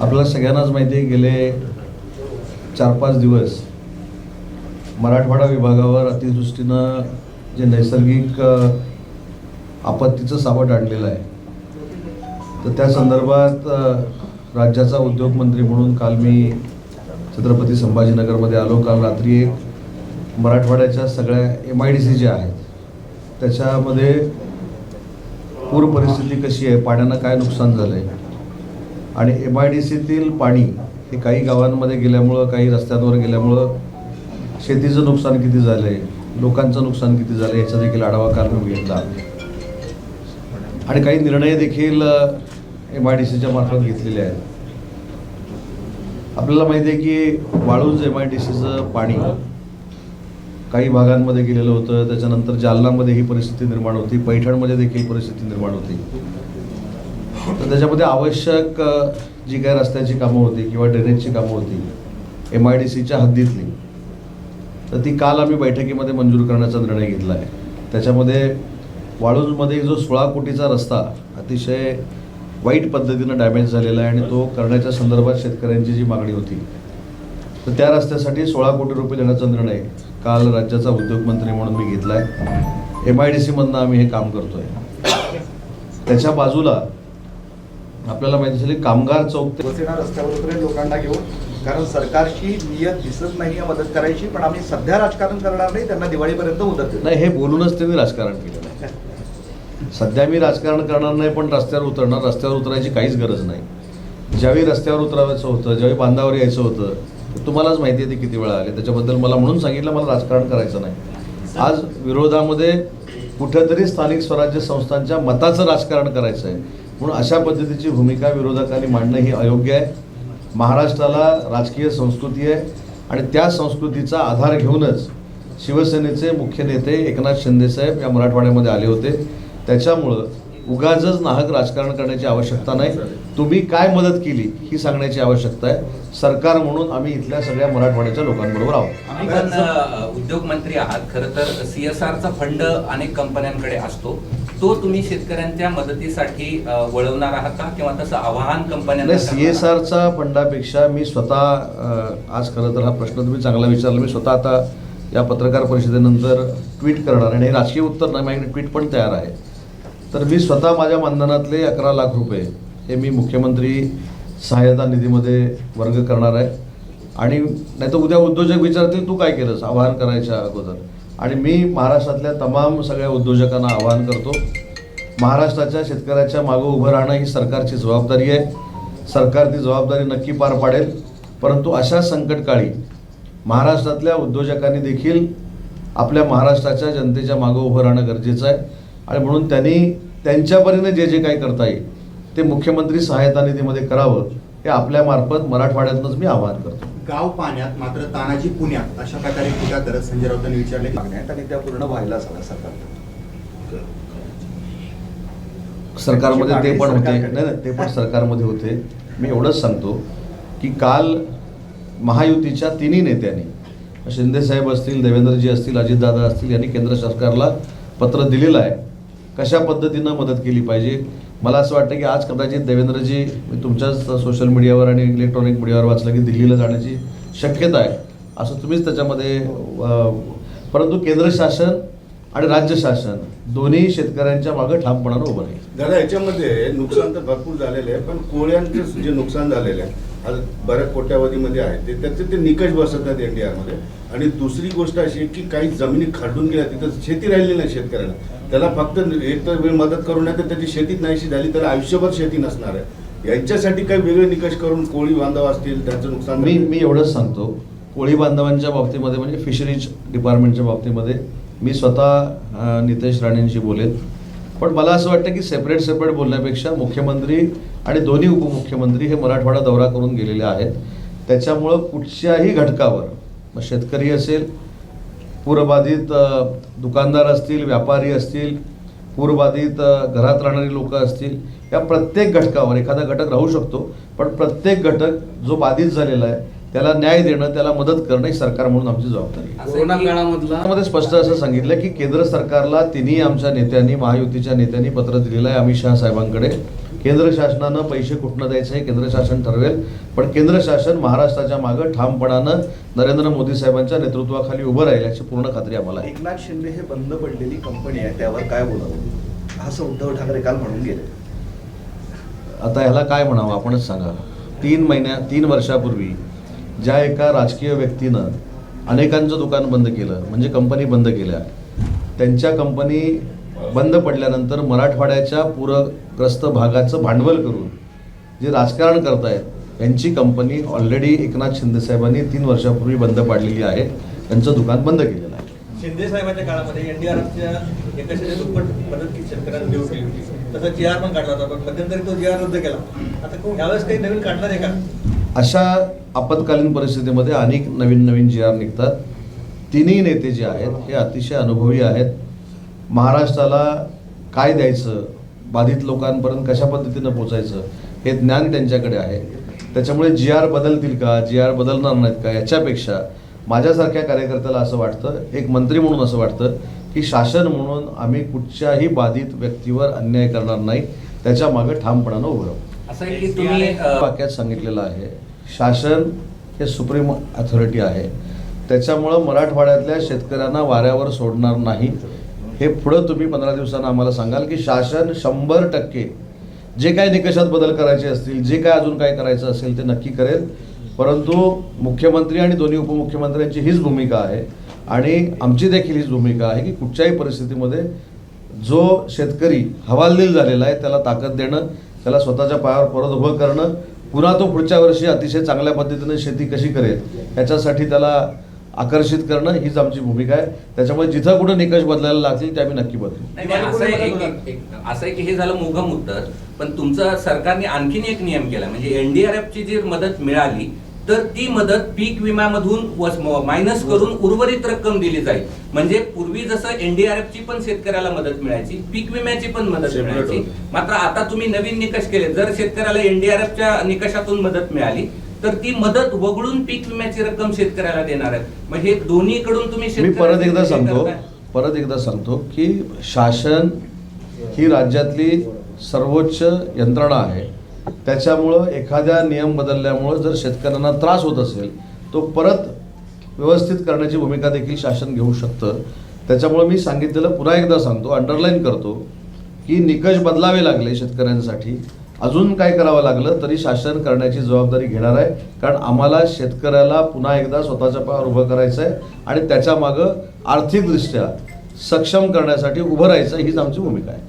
आपल्याला सगळ्यांनाच माहिती आहे गेले चार पाच दिवस मराठवाडा विभागावर अतिदृष्टीनं जे नैसर्गिक आपत्तीचं सावट आणलेलं आहे. तर त्या संदर्भात राज्याचा उद्योगमंत्री म्हणून काल मी छत्रपती संभाजीनगरमध्ये आलो. काल रात्री एक मराठवाड्याच्या सगळ्या एम आय डी सी ज्या आहेत त्याच्यामध्ये पूर परिस्थिती कशी आहे पाण्यानं काय नुकसान झालं आहे आणि एम आय डी सीतील पाणी हे काही गावांमध्ये गेल्यामुळं काही रस्त्यांवर गेल्यामुळं शेतीचं नुकसान किती झालं आहे लोकांचं नुकसान किती झालं आहे याचा देखील आढावा कार्यक्रम घेतला. आणि काही निर्णय देखील एम आय डी सीच्या मार्फत घेतलेले आहेत. आपल्याला माहिती आहे की वाळूंज एम आय डी सीचं पाणी काही भागांमध्ये गेलेलं होतं. त्याच्यानंतर जालनामध्ये ही परिस्थिती निर्माण होती. पैठणमध्ये देखील परिस्थिती निर्माण होती. तर त्याच्यामध्ये आवश्यक जी काही रस्त्याची कामं होती किंवा ड्रेनेजची कामं होती एम आय डी सीच्या हद्दीतली तर ती काल आम्ही बैठकीमध्ये मंजूर करण्याचा निर्णय घेतला आहे. त्याच्यामध्ये वाळूंजमध्ये जो सोळा कोटीचा रस्ता अतिशय वाईट पद्धतीनं डॅमेज झालेला आहे आणि तो करण्याच्या संदर्भात शेतकऱ्यांची जी मागणी होती तर त्या रस्त्यासाठी सोळा कोटी रुपये देण्याचा निर्णय काल राज्याचा उद्योगमंत्री म्हणून मी घेतला आहे. एम आय डी सीमधनं आम्ही हे काम करतो आहे त्याच्या बाजूला आपल्याला माहिती असेल कामगार चौक ते शिवसेना रस्त्यावर उतरेल लोकांना घेऊन कारण सरकारची नियत दिसत नाही मदत करायची पण आम्ही सध्या राजकारण करणार नाही त्यांना दिवाळीपर्यंत मुदत देऊ. नाही हे बोलूनच त्यांनी राजकारण आहे सध्या मी राजकारण करणार नाही पण रस्त्यावर उतरणार. रस्त्यावर उतरायची काहीच गरज नाही. ज्यावेळी रस्त्यावर उतरावायचं होतं ज्यावेळी बांधावर यायचं होतं तुम्हालाच माहिती आहे ते किती वेळा आले. त्याच्याबद्दल मला म्हणून सांगितलं मला राजकारण करायचं नाही. आज विरोधामध्ये कुठेतरी स्थानिक स्वराज्य संस्थांच्या मताचं राजकारण करायचं आहे म्हणून अशा पद्धतीची भूमिका विरोधकांनी मांडणं ही अयोग्य आहे. महाराष्ट्राला राजकीय संस्कृती आहे आणि त्या संस्कृतीचा आधार घेऊनच शिवसेनेचे मुख्य नेते एकनाथ शिंदेसाहेब या मराठवाड्यामध्ये आले होते. त्याच्यामुळं उगाजच नाहक राजकारण करण्याची आवश्यकता नाही. तुम्ही काय मदत केली ही सांगण्याची आवश्यकता आहे. सरकार म्हणून आम्ही इथल्या सगळ्या मराठवाड्याच्या लोकांबरोबर आहोत. उद्योग मंत्री आहात. खरं तर सीएसआरचा फंड अनेक कंपन्यांकडे असतो. तो तुम्ही शेतकऱ्यांच्या मदतीसाठी वळवणार आहात का? किंवा तसं आवाहन कंपन्यांना नाही सी करणार एस आहात? आरचा फंडापेक्षा मी स्वतः आज खरं तर हा प्रश्न तुम्ही चांगला विचारला. मी स्वतः आता या पत्रकार परिषदेनंतर ट्विट करणार आणि हे राजकीय उत्तर नाही माझ्याकडे ट्विट पण तयार आहे. तर मी स्वतः माझ्या मानधनातले अकरा लाख रुपये हे मी मुख्यमंत्री सहाय्यता निधीमध्ये वर्ग करणार आहे. आणि नाही तर उद्या उद्योजक विचारतील तू काय केलंस? आवाहन करायच्या अगोदर. आणि मी महाराष्ट्रातल्या तमाम सगळ्या उद्योजकांना आवाहन करतो महाराष्ट्राच्या शेतकऱ्याच्या मागं उभं राहणं ही सरकारची जबाबदारी आहे. सरकार ती जबाबदारी नक्की पार पाडेल. परंतु अशा संकटकाळी महाराष्ट्रातल्या उद्योजकांनी देखील आपल्या महाराष्ट्राच्या जनतेच्या मागं उभं राहणं गरजेचं आहे. आणि म्हणून त्यांनी त्यांच्या परीने जे जे काही करता येईल ते मुख्यमंत्री सहायता निधीमध्ये करावं हे आपल्या मार्फत मराठवाड्यातनंच मी आवाहन करतो. गाव पाण्यात मात्र तानाजी पुण्यात अशा प्रकारे टीका करत संजय राऊतांनी विचारले की मागण्या आहेत आणि त्या पूर्ण व्हायलाच हव्या सरकार सरकारमध्ये ते पण होते. नाही नाही ते पण सरकारमध्ये होते. मी एवढंच सांगतो की काल महायुतीच्या तिन्ही नेत्यांनी शिंदेसाहेब असतील देवेंद्रजी असतील अजितदादा असतील यांनी केंद्र सरकारला पत्र दिलेलं आहे. कशा पद्धतीनं मदत केली पाहिजे? मला असं वाटतं की आज कदाचित देवेंद्रजी मी तुमच्याच सोशल मीडियावर आणि इलेक्ट्रॉनिक मीडियावर वाचलं की दिल्लीला जाण्याची शक्यता आहे. असं तुम्हीच त्याच्यामध्ये परंतु केंद्र शासन आणि राज्य शासन दोन्ही शेतकऱ्यांच्या मागे ठामपणानं उभं राहील. दादा याच्यामध्ये नुकसान तर भरपूर झालेलं आहे पण कोळ्यांचं जे नुकसान झालेलं आहे आज बऱ्याच कोट्यावधीमध्ये आहे ते त्याचे ते निकष बसवतात एनडीआरमध्ये. आणि दुसरी गोष्ट अशी की काही जमिनी खरडून गेल्या तिथं शेती राहिली नाही शेतकऱ्याला त्याला फक्त एक तर वेळ मदत करून नाही तर त्याची शेतीच नाहीशी झाली त्याला आयुष्यभर शेती नसणार आहे. यांच्यासाठी काही वेगळे निकष करून कोळी बांधव असतील त्यांचं नुकसान मी मी एवढंच सांगतो. कोळी बांधवांच्या बाबतीमध्ये म्हणजे फिशरीज डिपार्टमेंटच्या बाबतीमध्ये मी स्वतः नितेश राणेंशी बोलेन. पण मला असं वाटतं की सेपरेट सेपरेट बोलण्यापेक्षा मुख्यमंत्री आणि दोन्ही उपमुख्यमंत्री हे मराठवाडा दौरा करून गेलेले आहेत. त्याच्यामुळं कुठच्याही घटकावर मग शेतकरी असेल पूरबाधित दुकानदार असतील व्यापारी असतील पूरबाधित घरात राहणारी लोक असतील या प्रत्येक घटकावर एखादा घटक राहू शकतो पण प्रत्येक घटक जो बाधित झालेला आहे त्याला न्याय देणं त्याला मदत करणं ही सरकार म्हणून आमची जबाबदारी कोरोना काळामधला त्यामध्ये स्पष्ट असं सांगितलं की केंद्र सरकारला तिन्ही आमच्या नेत्यांनी महायुतीच्या नेत्यांनी पत्र दिलेलं आहे अमित शहा साहेबांकडे. केंद्र शासनानं पैसे कुठनं द्यायचं हे केंद्र शासन ठरवेल. पण केंद्र शासन महाराष्ट्राच्या मागं ठामपणानं नरेंद्र मोदी साहेबांच्या नेतृत्वाखाली उभं राहील याची पूर्ण खात्री आम्हाला एकनाथ शिंदे हे बंद पडलेली कंपनी आहे त्यावर काय बोलावं? असं उद्धव ठाकरे काल म्हणून गेले. आता ह्याला काय म्हणावं आपणच सांगा. तीन महिन्या तीन वर्षापूर्वी ज्या एका राजकीय व्यक्तीनं अनेकांचं दुकान बंद केलं म्हणजे कंपनी बंद केल्या त्यांच्या कंपनी बंद पडल्यानंतर मराठवाड्याच्या पूरग्रस्त भागाचं भांडवल करून जे राजकारण करतायत यांची कंपनी ऑलरेडी एकनाथ शिंदेसाहेबांनी तीन वर्षापूर्वी बंद पाडलेली आहे त्यांचं दुकान बंद केलेलं आहे. शिंदे साहेबांच्या काळामध्ये एनडीआरएफच्या एकाशे दुप्पट मदत की शेतकऱ्यांना देऊ केली तसा जी आर पण काढला होता पण मध्यंतरी तो जी आर रद्द केला. आता यावेळेस काही नवीन काढणार आहे का? अशा आपत्कालीन परिस्थितीमध्ये अनेक नवीन नवीन जी आर निघतात. तिन्ही नेते जे आहेत हे अतिशय अनुभवी आहेत. महाराष्ट्राला काय द्यायचं? बाधित लोकांपर्यंत कशा पद्धतीनं पोचायचं? हे ज्ञान त्यांच्याकडे आहे. त्याच्यामुळे जी आर बदलतील का? जी आर बदलणार नाहीत का? याच्यापेक्षा माझ्यासारख्या कार्यकर्त्याला असं वाटतं एक मंत्री म्हणून असं वाटतं की शासन म्हणून आम्ही कुठच्याही बाधित व्यक्तीवर अन्याय करणार नाही. त्याच्यामागे ठामपणानं उभं राहू. असं आहे की तुम्ही वाक्यात सांगितलेलं आहे शासन हे सुप्रीम अथॉरिटी आहे. त्याच्यामुळं मराठवाड्यातल्या शेतकऱ्यांना वाऱ्यावर सोडणार नाही. हे पुढं तुम्ही पंधरा दिवसांना आम्हाला सांगाल की शासन शंभर टक्के जे काय निकषात बदल करायचे असतील जे काय अजून काय करायचं असेल ते नक्की करेल. परंतु मुख्यमंत्री आणि दोन्ही उपमुख्यमंत्र्यांची हीच भूमिका आहे. आणि आमची देखील हीच भूमिका आहे की कुठच्याही परिस्थितीमध्ये जो शेतकरी हवालदिल झालेला आहे त्याला ताकद देणं त्याला स्वतःच्या पायावर परत उभं करणं पुन्हा तो पुढच्या वर्षी अतिशय चांगल्या पद्धतीने शेती कशी करेल याच्यासाठी त्याला आकर्षित करणं हीच आमची भूमिका आहे. त्याच्यामुळे जिथं कुठं निकष बदलायला लागतील ते आम्ही नक्की बदलू. असं आहे असं आहे की हे झालं मोघम उत्तर पण तुमचं सरकारने आणखीन एक नियम केला. म्हणजे एनडीआरएफ ची जी मदत मिळाली तर ती मदत पीक विम्यामधून मायनस करून उर्वरित रक्कम दिली जाईल. म्हणजे पूर्वी जसं एनडीआरएफ ची पण शेतकऱ्याला मदत मिळायची पीक विम्याची पण मदत मिळायची. मात्र आता तुम्ही नवीन निकष केले. जर शेतकऱ्याला एनडीआरएफच्या निकषातून मदत मिळाली तर ती मदत वगळून पीक विम्याची रक्कम शेतकऱ्याला देणार आहेत. मग हे दोन्हीकडून तुम्ही परत एकदा हे सांगतो. परत एकदा सांगतो की शासन ही राज्यातली सर्वोच्च यंत्रणा आहे. त्याच्यामुळं एखाद्या नियम बदलल्यामुळं जर शेतकऱ्यांना त्रास होत असेल तो परत व्यवस्थित करण्याची भूमिका देखील शासन घेऊ शकतं. त्याच्यामुळं मी सांगितलेलं पुन्हा एकदा सांगतो अंडरलाईन करतो की निकष बदलावे लागले शेतकऱ्यांसाठी. अजून काय करावं लागलं तरी शासन करण्याची जबाबदारी घेणार आहे. कारण आम्हाला शेतकऱ्याला पुन्हा एकदा स्वतःच्या पायावर उभं करायचं आहे आणि त्याच्या मागं आर्थिकदृष्ट्या सक्षम करण्यासाठी उभं राहायचं हीच आमची भूमिका आहे.